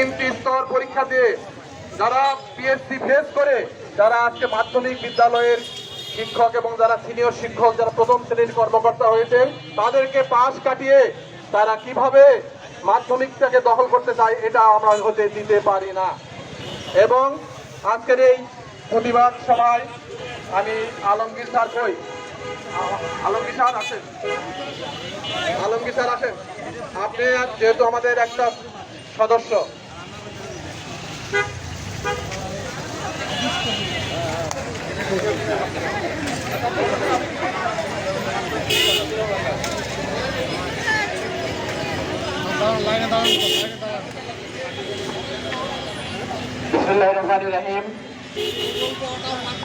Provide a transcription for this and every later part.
তিনটি স্তর পরীক্ষা দিয়ে যারা পিএসসি ফেস করে, যারা আজকে মাধ্যমিক বিদ্যালয়ের শিক্ষক এবং যারা সিনিয়র শিক্ষক, যারা প্রথম শ্রেণির কর্মকর্তা হয়েছেন, তাদেরকে পাশ কাটিয়ে তারা কীভাবে মাধ্যমিকটাকে দখল করতে চায়, এটা আমরা হতে দিতে পারি না। এবং আজকের এই প্রতিবাদ সভায় আমি আলমগীর স্যার কই আলমগীর স্যার আসেন। আলমগীর স্যার আসেন। আপনি যেহেতু আমাদের একটা সদস্য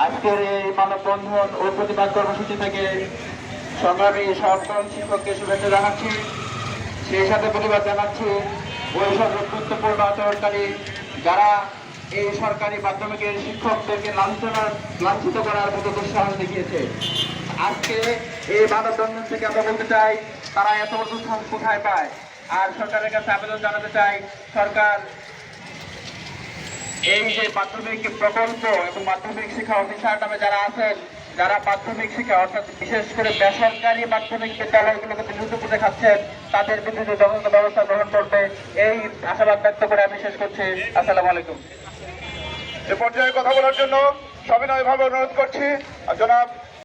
আজকের এই মানববন্ধন ও প্রতিবাদ কর্মসূচি থেকে সংগ্রামী সপ্তম শিক্ষককে শুভেচ্ছা জানাচ্ছি। সেই সাথে প্রতিবাদ জানাচ্ছি ওই সব গুরুত্বপূর্ণ আচরণকারী যারা এই সরকারি মাধ্যমিকের শিক্ষকদেরকে লাঞ্ছনা, লাঞ্ছিত করার মতো দুঃসাহস দেখিয়েছে। আজকে এই মানববন্ধন থেকে আমরা বলতে চাই, তারা এত দুঃসাহস কোথায় পায়? আর সরকারের কাছে আবেদন জানাতে চাই, সরকার এই যে মাধ্যমিক প্রকল্প এবং মাধ্যমিক শিক্ষা অফিসার নামে যারা আছেন যারা মাধ্যমিক শিক্ষা, অর্থাৎ বিশেষ করে বেসরকারি মাধ্যমিক বিদ্যালয়গুলোকে করে খাচ্ছেন তাদের বিরুদ্ধে যথাযথ ব্যবস্থা গ্রহণ করবে এই আশাবাদ ব্যক্ত করে আমি শেষ করছি। আসসালামু আলাইকুম। এ পর্যায়ে কথা বলার জন্য সবিনয়ভাবে অনুরোধ করছি। জনাব